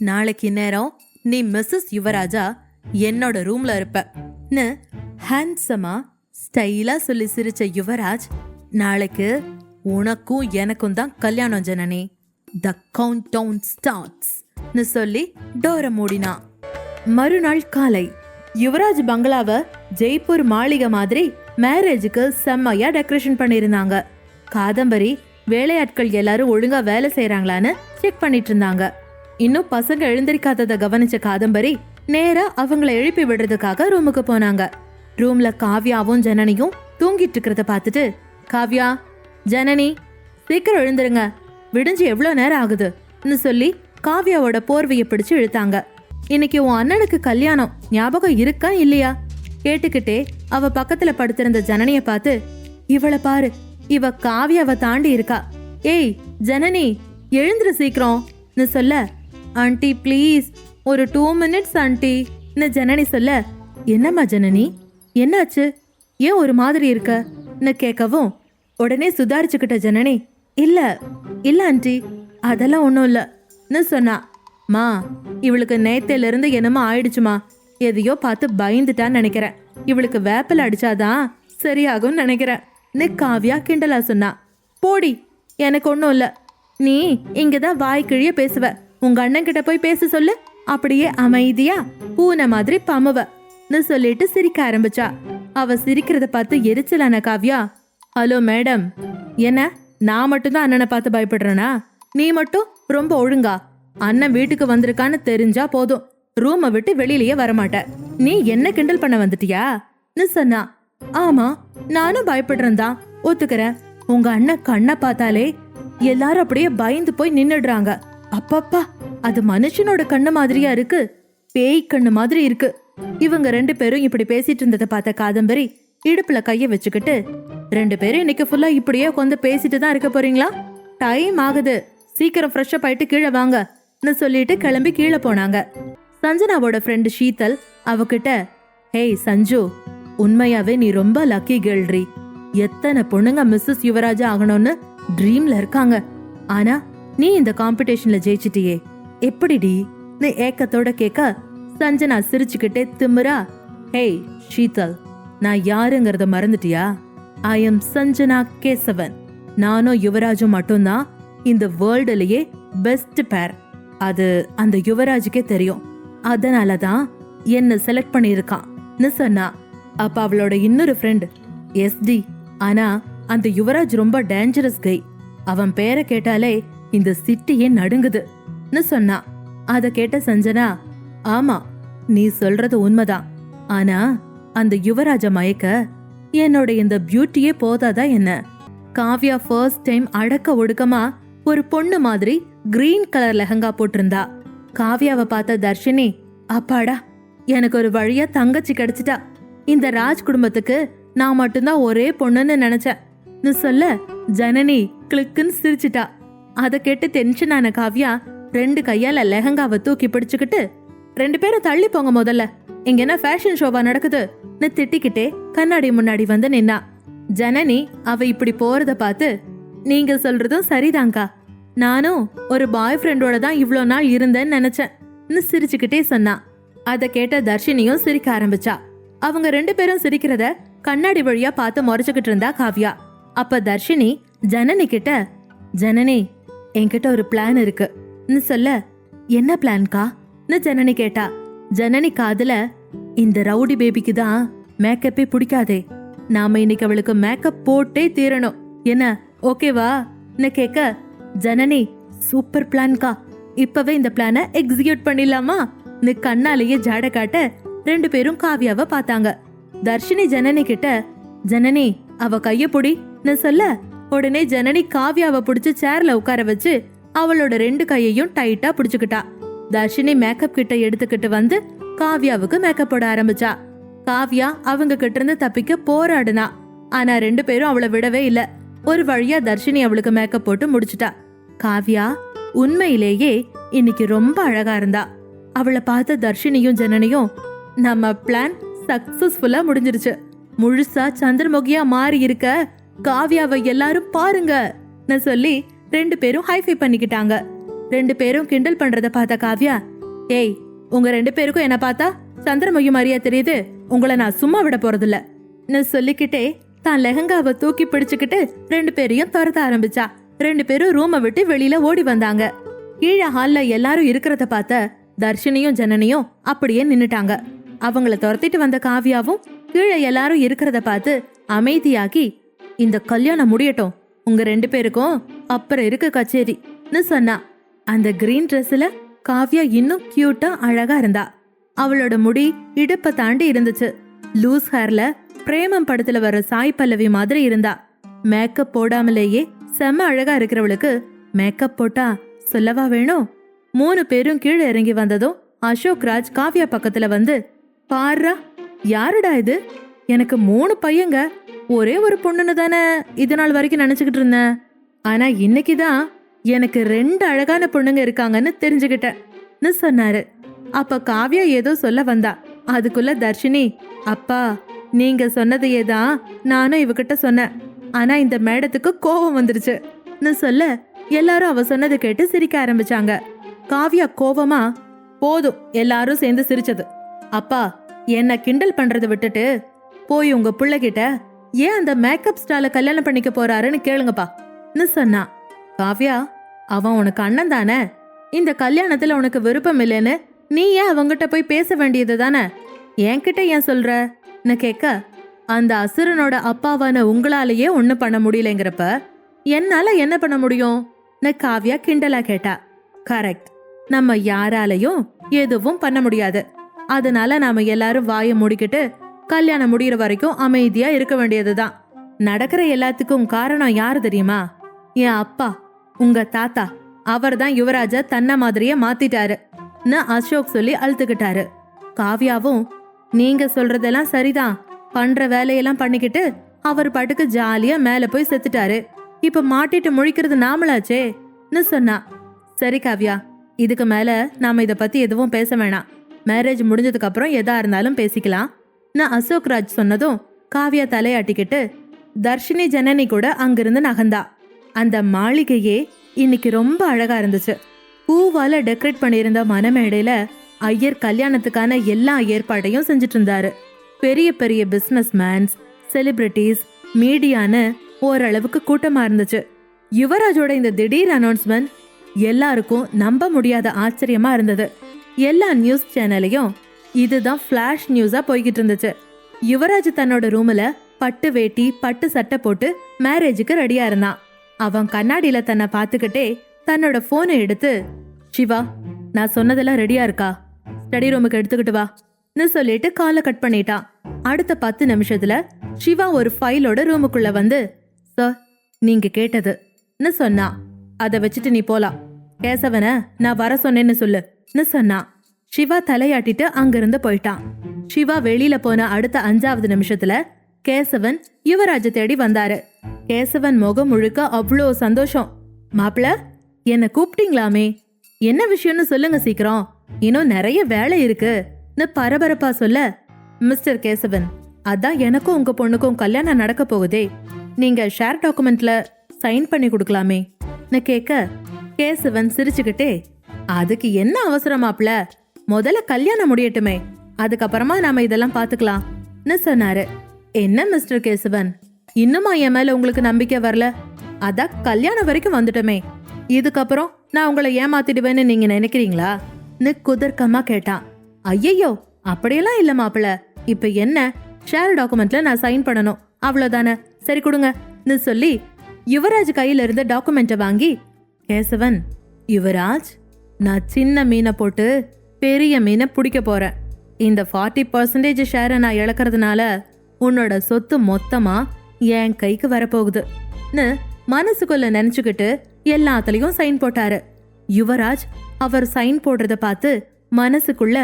நாளைக்கு நேரம் நீ மிஸ்ஸஸ் யுவராஜா என்னோட ரூம்ல இருப்பன்னு ஹேண்ட்ஸமா ஸ்டைலா சொல்லி சிரிச்ச யுவராஜ் நாளைக்கு உனக்கும் எனக்கும் தான் கல்யாணம் Janani. The countdown starts சொல்லி டோர மூடினா. மறுநாள் காலை யுவராஜ் பங்களாவை ஜெய்ப்பூர் மாளிகை மாதிரி மேரேஜுக்கு செம்மையா டெக்கரேஷன் பண்ணியிருந்தாங்க. காதம்பரி வேலையாட்கள் எல்லாரும் ஒழுங்கா வேலை செய்யறாங்களான்னு செக் பண்ணிட்டு இருந்தாங்க. இன்னும் பசங்க எழுந்திருக்காததை கவனிச்ச காதம்பரி நேரா அவங்கள எழுப்பி விடுறதுக்காக ரூமுக்கு போனாங்க. ரூம்ல காவ்யாவும் ஜனனியும் தூங்கிட்டு இருக்கிறத பார்த்துட்டு காவ்யா ஜனனி சீக்கிரம் எழுந்துருங்க. விடிஞ்சு எவ்வளோ நேரம் ஆகுதுன்னு சொல்லி காவ்யாவோட போர்வையை பிடிச்சு இழுத்தாங்க. இன்னைக்கு உன் அண்ணனுக்கு கல்யாணம். ஞாபகம் இருக்கா இல்லையா? கேட்டுக்கிட்டே அவ பக்கத்துல படுத்திருந்த ஜனனிய பார்த்து இவளை பாரு. இவ காவியாவை தாண்டி இருக்கா. ஏய் ஜனனி எழுந்துரு சீக்கிரம்னு சொல்ல ஆண்டி ப்ளீஸ் ஒரு டூ மினிட்ஸ் ஆண்டி ஜனனி சொல்ல? என்னம்மா ஜனனி? என்னாச்சு? ஏன் ஒரு மாதிரி இருக்கன்னு கேட்கவும் உடனே சுதாரிச்சுக்கிட்ட ஜனனி இல்லை இல்லை ஆண்டி அதெல்லாம் ஒன்றும் இல்லைன்னு சொன்னா? மா இவளுக்கு நேத்திலிருந்து என்னமோ ஆயிடுச்சுமா. எதையோ பார்த்து பயந்துட்டான்னு நினைக்கிறேன். இவளுக்கு வேப்பல் அடிச்சாதான் சரியாகும்னு நினைக்கிறேன். நீ காவியா கிண்டலா சொன்னா? போடி எனக்கு ஒன்றும் இல்லை. நீ இங்கே தான் வாய் கிழிய பேசுவ. உங்க அண்ணன் கிட்ட போய் பேச சொல்லு. அப்படியே அமைதியா பூனை மாதிரி பமவன்னு சொல்லிட்டு சிரிக்க ஆரம்பிச்சா. அவ சிரிக்கிறத பார்த்து எரிச்சலான காவ்யா ஹலோ மேடம். என்ன நான் மட்டும்தான் அண்ணனை பார்த்து பயப்படுறேனா? நீ மட்டும் ரொம்ப ஒழுங்கா. அண்ணன் வீட்டுக்கு வந்திருக்கான்னு தெரிஞ்சா போதும். ரூமை விட்டு வெளியிலயே வரமாட்ட. நீ என்ன கிண்டல் பண்ண வந்துட்டியா? சொன்னா. ஆமா நானும் பயப்படுறேன் தான். ஒத்துக்கிறேன். உங்க அண்ணன் கண்ணை பார்த்தாலே எல்லாரும் அப்படியே பயந்து போய் நின்னுடுறாங்க. அப்பப்பா அது மனுஷனோட கண்ணு மாதிரியா இருக்கு. பேய் கண்ணு மாதிரி இருக்கு. இவங்க ரெண்டு பேரும் இப்படி பேசிட்டு இருந்ததை பார்த்த காதம்பரி இடுப்புல கைய வச்சுக்கிட்டு ரெண்டு பேரும் இன்னைக்கு ஃபுல்லா இப்படியே உட்காந்து பேசிட்டு தான் இருக்க போறீங்களா? டைம் ஆகுது. சீக்கிரம் ஃப்ரெஷ் அப் ஆயிட்டு கீழே வாங்கன்னு சொல்லிட்டு கிளம்பி கீழே போனாங்க. சஞ்சனாவோட ஃப்ரெண்டு ஷீதல் அவகிட்ட ஹேய் சஞ்சு உண்மையாவே நீ ரொம்ப லக்கி கேர்ள்ரி எத்தனை பொண்ணுங்க மிஸ்ஸஸ் யுவராஜா ஆகணும்னு ட்ரீம்ல இருக்காங்க. ஆனா நீ இந்த காம்படிஷன்ல ஜெயிச்சிட்டியே. எப்படிடி? நீ ஏக்கத்தோட கேட்க சஞ்சனா சிரிச்சுக்கிட்டே திமுறா ஹேய் ஷீதல் நான் யாருங்கிறத மறந்துட்டியா? I am Sanjana Kesavan. நானும் யுவராஜும் மட்டும்தான் இந்த வேர்ல்டுலயே பெஸ்ட் பேர் அது அந்த யுவராஜுக்கே தெரியும். அதனால தான் என்ன செலக்ட் பண்ணியிருக்கான்னு சொன்னா அப்ப அவளோட இன்னொரு ஃப்ரெண்ட் எஸ்டி ஆனா அந்த யுவராஜ் ரொம்ப டேஞ்சரஸ் கை அவன் பேரை கேட்டாலே இந்த சிட்டியே நடுங்குதுன்னு சொன்னா அத கேட்ட சஞ்சனா ஆமா நீ சொல்றது உண்மைதான். ஆனா அந்த யுவராஜ மயக்க என்னோட இந்த பியூட்டியே போதாதா என்ன? காவ்யா ஃபர்ஸ்ட் டைம் அடக்க ஒடுக்கமா ஒரு பொண்ணு மாதிரி கிரீன் கலர் லெஹங்கா போட்டிருந்தா. காவ்யாவை பார்த்த தர்ஷினி அப்பாடா எனக்கு ஒரு வழியா தங்கச்சி கிடைச்சிட்டா. இந்த ராஜ் குடும்பத்துக்கு நான் மட்டும்தான் ஒரே பொண்ணுன்னு நினைச்சேன். சொல்ல ஜனனி கிளிக்குன்னு சிரிச்சிட்டா. அதை கேட்டு டென்ஷன் ஆன காவ்யா ரெண்டு கையால லெஹங்காவை தூக்கி பிடிச்சுக்கிட்டு ரெண்டு பேரும் தள்ளி போங்க முதல்ல. இங்க என்ன ஃபேஷன் ஷோவா நடக்குதுன்னு திட்டிக்கிட்டே கண்ணாடி முன்னாடி வந்து நின்னா. ஜனனி அவ இப்படி போறத பார்த்து நீங்க சொல்றதும் சரிதாங்க்கா நானும் ஒரு பாய் ஃப்ரெண்டோட தான் இவ்வளோ நாள் இருந்தேன்னு நினைச்சேன். சிரிச்சுக்கிட்டே சொன்னா. அதை கேட்ட தர்ஷினியும் சிரிக்க ஆரம்பிச்சா. அவங்க ரெண்டு பேரும் சிரிக்கிறத கண்ணாடி வழியா பார்த்து முறைச்சுக்கிட்டு இருந்தா காவ்யா. அப்ப தர்ஷினி ஜனனி கிட்ட ஜனனி என்கிட்ட ஒரு பிளான் இருக்குன்னு சொல்ல என்ன பிளான்கான்னு ஜனனி கேட்டா. ஜனனி காதுல இந்த ரவுடி பேபிக்கு தான் மேக்கப்பே பிடிக்காதே. நாம இன்னைக்கு அவளுக்கு மேக்கப் போட்டே தீரணும். என்ன ஓகேவா கேட்க ஜனனி சூப்பர் பிளான்கா இப்பவே இந்த பிளானை எக்ஸிக்யூட் பண்ணிடலாமா? நீ கண்ணாலேயே ஜாட காட்ட ரெண்டு பேரும் காவியாவை பார்த்தாங்க. தர்ஷினி ஜனனி கிட்ட ஜனனி அவ கைய புடின்னு சொல்ல உடனே ஜனனி காவ்யாவை பிடிச்சி சேர்ல உட்கார வச்சு அவளோட ரெண்டு கையையும் டைட்டா பிடிச்சுக்கிட்டா. தர்ஷினி மேக்கப் கிட்ட எடுத்துக்கிட்டு வந்து காவ்யாவுக்கு மேக்கப் போட ஆரம்பிச்சா. காவ்யா அவங்க கிட்ட இருந்து தப்பிக்க போராடுனா. ஆனா ரெண்டு பேரும் அவளை விடவே இல்ல. ஒரு வழியா தர்ஷினி அவளுக்கு மேக்கப் போட்டு முடிச்சிட்டா. காவ்யா உண்மையிலேயே இன்னைக்கு ரொம்ப அழகா இருந்தா. அவளை பார்த்த தர்ஷினியும் ஜனனியும் நம்ம பிளான் சக்சஸ்ஃபுல்லா முடிஞ்சிருச்சு. முழுசா சந்திரமுகியா மாறி இருக்க காவ்யாவை எல்லாரும் பாருங்க சொல்லி ரெண்டு பேரும் ஹைஃபை பண்ணிக்கிட்டாங்க. ரெண்டு பேரும் கிண்டல் பண்றத பார்த்த காவ்யா ஏய் உங்க ரெண்டு பேருக்கும் என்ன பார்த்தா சந்திரமுகி மாதிரியா தெரியுது. உங்களை நான் சும்மா விட போறதில்ல. நான் சொல்லிக்கிட்டே தான் லெஹங்காவை தூக்கி பிடிச்சுக்கிட்டு ரெண்டு பேரையும் துரத்த ஆரம்பிச்சா. ரெண்டு பேரும் ரூமை விட்டு வெளியில ஓடி வந்தாங்க. கீழே ஹால்ல எல்லாரும் இருக்கிறத பார்த்த தர்ஷினியும் ஜனனியும் அப்படியே நின்னுட்டாங்க. அவங்கள துரத்திட்டு வந்த காவ்யாவும் கீழே எல்லாரும் இருக்கிறத பார்த்து அமைதியாகி இந்த கல்யாணம் முடியட்டும். உங்க ரெண்டு பேருக்கும் அப்புறம் இருக்கு கச்சேரின்னு சொன்னா. அந்த கிரீன் ட்ரெஸ்ல காவ்யா இன்னும் கியூட்டா அழகா இருந்தா. அவளோட முடி இடுப்ப தாண்டி இருந்துச்சு. லூஸ் ஹேர்ல பிரேமம் படத்துல வர சாய் பல்லவி மாதிரி இருந்தா. மேக்கப் போடாமலேயே செம்ம அழகா இருக்கிறவளுக்கு மேக்கப் போட்டா சொல்லவா வேணும்? மூணு பேரும் கீழே இறங்கி வந்ததும் அசோக் ராஜ் காவ்யா பக்கத்துல வந்து பாருடா யாருடா இது? எனக்கு மூணு பையங்க. ஒரே ஒரு பொண்ணுன்னு தானே இது நாள் வரைக்கும் நினச்சிக்கிட்டு இருந்தேன். ஆனா இன்னைக்கு தான் எனக்கு ரெண்டு அழகான பொண்ணுங்க இருக்காங்கன்னு தெரிஞ்சுக்கிட்டேன்னு சொன்னாரு. அப்ப காவ்யா ஏதோ சொல்ல வந்தா. அதுக்குள்ள தர்ஷினி அப்பா நீங்க சொன்னதையே தான் நானும் இவகிட்ட சொன்னேன். ஆனா இந்த மேடத்துக்கு கோபம் வந்துருச்சுன்னு சொல்ல எல்லாரும் அவ சொன்னதை கேட்டு சிரிக்க ஆரம்பிச்சாங்க. காவ்யா கோவமா போதும் எல்லாரும் சேர்ந்து சிரிச்சது. அப்பா என்ன கிண்டல் பண்றதை விட்டுட்டு போய் உங்க பிள்ளைகிட்ட ஏன் அந்த மேக்கப் ஸ்டால கல்யாணம் பண்ணிக்க போறாருன்னு கேளுங்கப்பா. ன்னு சொன்னா. காவ்யா அவன் உனக்கு அண்ணன் தானே? இந்த கல்யாணத்துல உனக்கு விருப்பம் இல்லைன்னு நீ ஏன் அவங்கிட்ட போய் பேச வேண்டியது தானே? என்கிட்ட ஏன் சொல்றன்னு கேட்க அந்த அசுரனோட அப்பாவான உங்களாலேயே ஒன்றும் பண்ண முடியலங்கிறப்ப என்னால என்ன பண்ண முடியும்? காவ்யா கிண்டலா கேட்டா. கரெக்ட். நம்ம யாராலையும் எதுவும் பண்ண முடியாது. அதனால நாம எல்லாரும் வாயை மூடிக்கிட்டு கல்யாணம் முடிகிற வரைக்கும் அமைதியா இருக்க வேண்டியதுதான். நடக்கிற எல்லாத்துக்கும் காரணம் யாரு தெரியுமா? என் அப்பா உங்க தாத்தா. அவர் தான் யுவராஜா தன்ன மாதிரியே மாத்திட்டாரு. அசோக் சொல்லி அழுத்துக்கிட்டாரு. காவ்யாவும் நீங்க சொல்றதெல்லாம் சரிதான். பண்ற வேலையெல்லாம் பண்ணிக்கிட்டு அவர் பாட்டுக்கு ஜாலியா மேல போய் செத்துட்டாரு. இப்ப மாட்டிட்டு முழிக்கிறது நாமளாச்சேன்னு சொன்னா. சரி காவ்யா இதுக்கு மேல நாம இத பத்தி எதுவும் பேச வேணாம். மேரேஜ் முடிஞ்சதுக்கு அப்புறம் எதா இருந்தாலும் பேசிக்கலாம். நான் அசோக் ராஜ் சொன்னதும் காவியா தலையாட்டிக்கிட்டு தர்ஷினி ஜனனி கூட அங்கிருந்து நகர்ந்தா அந்த மாளிகையே இன்னைக்கு ரொம்ப அழகா இருந்துச்சு. பூவால டெக்கரேட் பண்ணியிருந்த மனமேடையில ஐயர் கல்யாணத்துக்கான எல்லா ஏற்பாட்டையும் செஞ்சுட்டு இருந்தாரு பெரிய பெரிய பிசினஸ் மேன்ஸ் செலிபிரிட்டிஸ் மீடியான்னு ஓரளவுக்கு கூட்டமா இருந்துச்சு. யுவராஜோட இந்த திடீர் அனௌன்ஸ்மெண்ட் எல்லாருக்கும் நம்ப முடியாத ஆச்சரியமா இருந்தது. எல்லா நியூஸ் சேனலையும் இதுதான் ஃப்ளாஷ் நியூஸாக போய்கிட்டு இருந்துச்சு யுவராஜ் தன்னோட ரூமில் பட்டு வேட்டி பட்டு சட்டை போட்டு மேரேஜுக்கு ரெடியா இருந்தான். அவன் கண்ணாடியில தன்னை பார்த்துக்கிட்டே தன்னோட போனை எடுத்து சிவா நான் சொன்னதெல்லாம் ரெடியா இருக்கா? ஸ்டடி ரூமுக்கு எடுத்துக்கிட்டு வா சொல்லிட்டு காலை கட் பண்ணிட்டான். அடுத்த பத்து நிமிஷத்துல சிவா ஒரு ஃபைலோட ரூமுக்குள்ள வந்து சார் நீங்க கேட்டதுன்னு சொன்னான். அதை வச்சுட்டு நீ போலாம். கேசவன நான் வர சொன்னேன்னு சொல்லுன்னு சொன்னான். சிவா தலையாட்டிட்டு அங்கிருந்து போயிட்டான். சிவா வெளியில போன அடுத்த அஞ்சாவது நிமிஷத்துல கேசவன் யுவராஜ தேடி வந்தாரு. கேசவன் முகம் முழுக்க அவ்வளோ சந்தோஷம். மாப்பிள என்ன கூப்பிட்டீங்களாமே? என்ன விஷயம்னு சொல்லுங்க சீக்கிரம். இன்னும் நிறைய வேலை இருக்கு. பரபரப்பா சொல்ல. மிஸ்டர் கேசவன் அதான் எனக்கும் உங்க பொண்ணுக்கும் கல்யாணம் நடக்க போகுதே. நீங்க ஷேர் டாக்குமெண்ட்ல சைன் பண்ணி கொடுக்கலாமே. நான் கேட்க. கேசவன் சிரிச்சுக்கிட்டே. அதுக்கு என்ன அவசரம் மாப்ள முதல்ல கல்யாணம் முடியட்டுமே. அதுக்கப்புறமா நாம இதெல்லாம் பாத்துக்கலாம்னு சொன்னாரு? என்ன மிஸ்டர் கேசவன்? இன்னுமா என் மேல உங்களுக்கு நம்பிக்கை வரல? அதான் கல்யாணம் வரைக்கும் வந்துட்டோமே. இதுக்கப்புறம் நான் உங்களை ஏமாத்திடுவேன்னு நீங்க நினைக்கிறீங்களா? குதர்க்கமா கேட்டான். ஐயையோ அப்படியெல்லாம் இல்ல மாப்பிள இப்ப என்ன? ஷேர் டாக்குமெண்ட்ல நான் சைன் பண்ணணும். அவ்வளவுதானே? சரி கொடுங்க. சொல்லி யுவராஜ் கையில இருந்த டாக்குமெண்ட்டை வாங்கி கேசவன் யுவராஜ் நான் சின்ன மீனை போட்டு பெரிய மீனை பிடிக்க போகிறேன் இந்த ஃபார்ட்டி பர்சன்டேஜ் ஷேரை நான் இழக்கிறதுனால உன்னோட சொத்து மொத்தமா என் கைக்கு வரப்போகுதுன்னு மனசுக்குள்ள நினச்சிக்கிட்டு எல்லாத்துலேயும் சைன் போட்டாரு. யுவராஜ் அவர் சைன் போடுறத பார்த்து மனசுக்குள்ள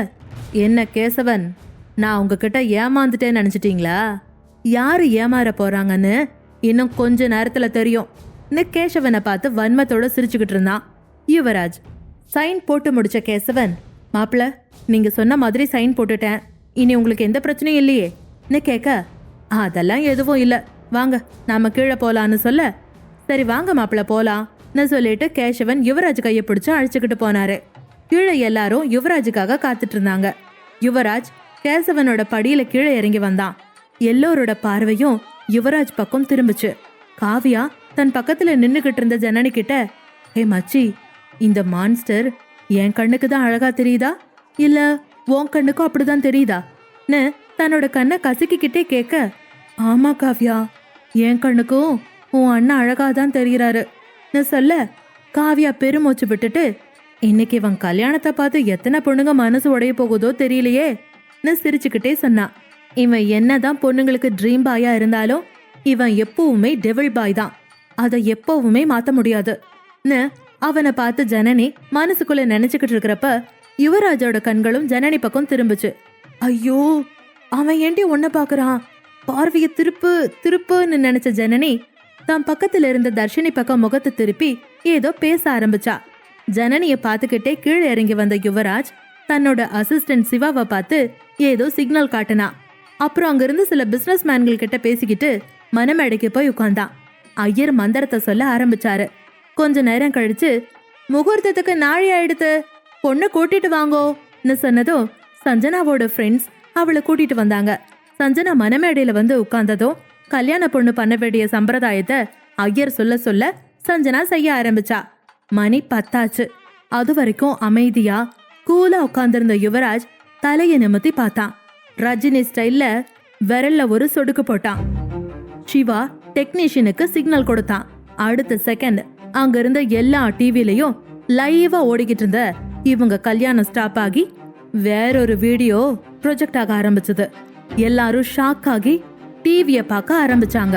என்ன கேசவன் நான் உங்ககிட்ட ஏமாந்துட்டேன்னு நினச்சிட்டிங்களா? யாரு ஏமாற போறாங்கன்னு இன்னும் கொஞ்ச நேரத்தில் தெரியும். கேசவனை பார்த்து வன்மத்தோட சிரிச்சுக்கிட்டு இருந்தான். யுவராஜ் சைன் போட்டு முடிச்ச கேசவன் மாப்பிள நீங்க சொன்ன மாதிரி சைன் போட்டுட்டேன். இனி உங்களுக்கு எந்த பிரச்சனையும் இல்லையே. என்ன கேட்க அதெல்லாம் எதுவும் இல்லை. வாங்க நாம கீழே போலான்னு சொல்ல. சரி வாங்க மாப்பிள போலாம். நான் சொல்லிட்டு கேசவன் யுவராஜ் கையை பிடிச்சு அழைச்சிக்கிட்டு போனாரு. கீழே எல்லாரும் யுவராஜுக்காக காத்துட்டு இருந்தாங்க யுவராஜ் கேசவனோட படியில கீழே இறங்கி வந்தான். எல்லோரோட பார்வையும் யுவராஜ் பக்கம் திரும்புச்சு. காவியா தன் பக்கத்துல நின்னுகிட்டு இருந்த ஜனனி கிட்ட ஹே மச்சி இந்த மான்ஸ்டர் என் கண்ணுக்கு தான் அழகா தெரியுதா? இல்ல உன் கண்ணுக்கும் அப்படிதான் தெரியுதா? தன்னோட கண்ணை கசக்கிக்கிட்டே கேட்க ஆமா காவ்யா. என் கண்ணுக்கும் உன் அண்ணன் அழகா தான் தெரிகிறாரு சொல்ல காவ்யா பெருமூச்சு விட்டுட்டு இன்னைக்கு இவன் கல்யாணத்தை பார்த்து எத்தனை பொண்ணுங்க மனசு உடைய போகுதோ தெரியலையே? சிரிச்சுக்கிட்டே சொன்னான் இவன் என்னதான் பொண்ணுங்களுக்கு ட்ரீம் பாயா இருந்தாலும் இவன் எப்பவுமே டெவில் பாய் தான். அதை எப்பவுமே மாற்ற முடியாது. அவனை பார்த்து ஜனனி மனசுக்குள்ள நினைச்சுக்கிட்டு இருக்கிறப்ப யுவராஜோட கண்களும் ஜனனி பக்கம் திரும்புச்சு. ஐயோ அவன் ஏண்டி ஒன்ன பார்க்கறான்? பார்வைய திருப்பு திருப்புன்னு நினைச்ச ஜனனி தான் பக்கத்துல இருந்த தர்ஷினி பக்கம் முகத்தை திருப்பி ஏதோ பேச ஆரம்பிச்சா. ஜனனிய பார்த்துக்கிட்டே கீழே இறங்கி வந்த யுவராஜ் தன்னோட அசிஸ்டன்ட் சிவாவை பார்த்து ஏதோ சிக்னல் காட்டினா. அப்புறம் அங்கிருந்து சில பிசினஸ் மேன்கள் கிட்ட பேசிக்கிட்டு மனமேடைக்கு போய் உட்கார்ந்தான் ஐயர் மந்திரத்தை சொல்ல ஆரம்பிச்சாரு. கொஞ்ச நேரம் கழிச்சு முகூர்த்தத்துக்கு நாழி ஆயிடுத்து. பொண்ணு கூட்டிட்டு வாங்கோன்னு சொன்னதும் சஞ்சனாவோட ஃப்ரெண்ட்ஸ் அவளை கூட்டிட்டு வந்தாங்க. சஞ்சனா மனமேடையில வந்து உட்கார்ந்ததும் கல்யாண பொண்ணு பண்ண வேண்டிய சம்பிரதாயத்தை ஐயர் சொல்ல சொல்ல சஞ்சனா செய்ய ஆரம்பிச்சா. மணி பத்தாச்சு. அது வரைக்கும் அமைதியா கூலா உட்கார்ந்திருந்த யுவராஜ் தலையை நிமித்தி பார்த்தான். ரஜினி ஸ்டைல்ல விரல்ல ஒரு சொடுக்கு போட்டான். சிவா டெக்னீஷியனுக்கு சிக்னல் கொடுத்தான். அடுத்த செகண்ட் அங்க இருந்த எல்லா டிவிலையும் லைவா ஓடிக்கிட்டு இருந்த இவங்க கல்யாணம் ஸ்டாப் ஆகி வேறொரு வீடியோ ப்ரொஜெக்ட் ஆக ஆரம்பிச்சது. எல்லாரும் ஷாக் ஆகி டிவியை பார்க்க ஆரம்பிச்சாங்க.